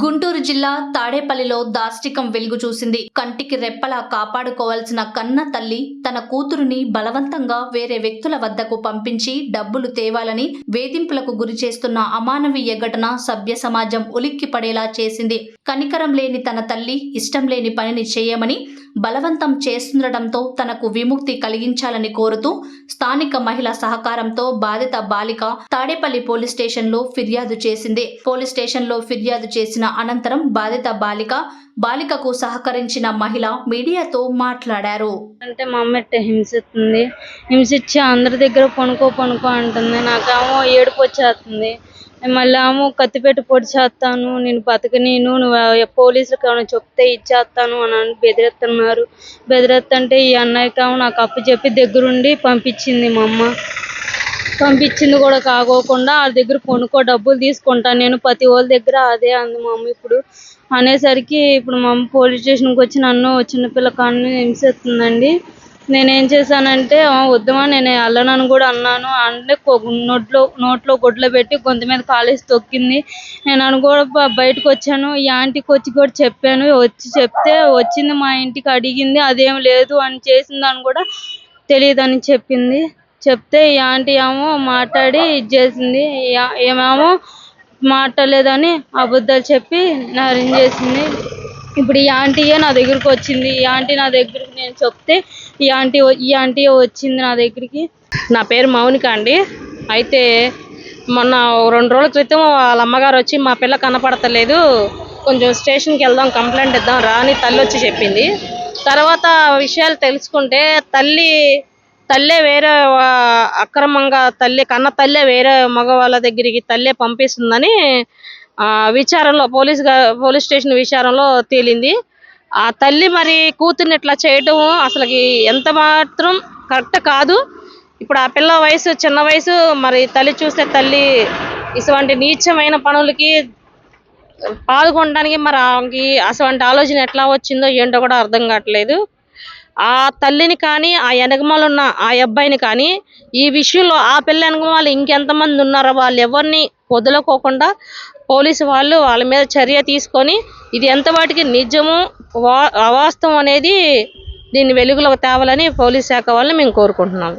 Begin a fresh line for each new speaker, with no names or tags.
గుంటూరు జిల్లా తాడేపల్లిలో దాష్టికం వెలుగు చూసింది. కంటికి రెప్పలా కాపాడుకోవాల్సిన కన్న తల్లి తన కూతురుని బలవంతంగా వేరే వ్యక్తుల వద్దకు పంపించి డబ్బులు తేవాలని వేధింపులకు గురి చేస్తున్న అమానవీయ ఘటన సభ్య సమాజం ఉలిక్కి పడేలా చేసింది. కనికరం లేని తన తల్లి ఇష్టం లేని పనిని చేయమని బలవంతం చేస్తుండటంతో తనకు విముక్తి కలిగించాలని కోరుతూ స్థానిక మహిళ సహకారంతో బాధిత బాలిక తాడేపల్లి పోలీస్ స్టేషన్లో ఫిర్యాదు చేసింది. పోలీస్ స్టేషన్లో ఫిర్యాదు చేసిన అనంతరం బాధిత బాలిక బాలికకు సహకరించిన మహిళ మీడియాతో మాట్లాడారు.
అంటే మా అమ్మ హింసిస్తుంది? హింసించి అందరి దగ్గర పనుకో పనుకో అంటుంది. నాకేమో ఏడుపు వచ్చేస్తుంది. మళ్ళీ ఏమో కత్తిపెట్టి పొడి చేస్తాను నేను బతకనీను నువ్వు పోలీసులకు ఏమైనా చెప్తే ఇచ్చేస్తాను అని అని బెదిరిస్తున్నారు. బెదిరిస్తుంటే ఈ అన్నయ్యకేమో నాకు అప్పు చెప్పి దగ్గరుండి పంపించింది మా అమ్మ. పంపించింది కూడా కాకోకుండా వాళ్ళ దగ్గర కొనుక్కో డబ్బులు తీసుకుంటాను. నేను ప్రతి వాళ్ళ దగ్గర అదే అంది మా అమ్మ ఇప్పుడు. అనేసరికి ఇప్పుడు మా అమ్మ పోలీస్ స్టేషన్కి వచ్చి నన్ను చిన్నపిల్ల కాన్ని హింసిస్తుందండి. నేనేం చేశానంటే వద్దమా నేను వెళ్ళనని కూడా అన్నాను. అంటే నోట్లో నోట్లో గుడ్లు పెట్టి గొంతు మీద కాలేసి తొక్కింది. నేను అని కూడా బయటకు వచ్చాను. ఈ ఆంటీకి వచ్చి కూడా చెప్పాను. వచ్చి చెప్తే వచ్చింది మా ఇంటికి అడిగింది. అదేం లేదు అని చేసిందని కూడా తెలియదని చెప్పింది. చెప్తే ఈ ఆంటీ ఏమో మాట్లాడి ఇది చేసింది. ఏమేమో మాట్లాడలేదని అబద్ధాలు చెప్పి నారేం చేసింది. ఇప్పుడు ఈ ఆంటీయే నా దగ్గరికి వచ్చింది ఈ ఆంటీ నా దగ్గరికి నేను చెప్తే ఈ ఆంటీ ఈ ఆంటీ వచ్చింది నా దగ్గరికి.
నా పేరు మౌనిక అండి. అయితే మొన్న రెండు రోజుల క్రితం వాళ్ళ అమ్మగారు వచ్చి మా పిల్ల కనపడతలేదు. కొంచెం స్టేషన్కి వెళ్దాం కంప్లైంట్ ఇద్దాం రా అని తల్లి వచ్చి చెప్పింది. తర్వాత విషయాలు తెలుసుకుంటే తల్లి తల్లే వేరే అక్రమంగా తల్లి కన్న తల్లే వేరే మగవాళ్ళ దగ్గరికి తల్లే పంపిస్తుందని విచారంలో విచారణలో పోలీస్ పోలీస్ స్టేషన్ విచారంలో తేలింది. ఆ తల్లి మరి కూతుర్ని ఇట్లా చేయటం అసలుకి ఎంత మాత్రం కరెక్ట్ కాదు. ఇప్పుడు ఆ పిల్ల వయసు చిన్న వయసు మరి తల్లి చూస్తే తల్లి ఇటువంటి నీచమైన పనులకి పాల్గొనడానికి మరి ఆమెకి అటువంటి ఆలోచన ఎట్లా వచ్చిందో ఏంటో కూడా అర్థం కావట్లేదు. ఆ తల్లిని కానీ ఆ వెనకమాల ఉన్న ఆ అబ్బాయిని కానీ ఈ విషయంలో ఆ పిల్ల వెనకమాల ఇంకెంతమంది ఉన్నారో వాళ్ళు ఎవరిని వదులుకోకుండా పోలీసు వాళ్ళు వాళ్ళ మీద చర్య తీసుకొని ఇది ఎంత వాటికి నిజము వా- అవాస్తవం అనేది దీన్ని వెలుగులోకి తేవాలని పోలీస్ శాఖ వాళ్ళని మేము కోరుకుంటున్నాము.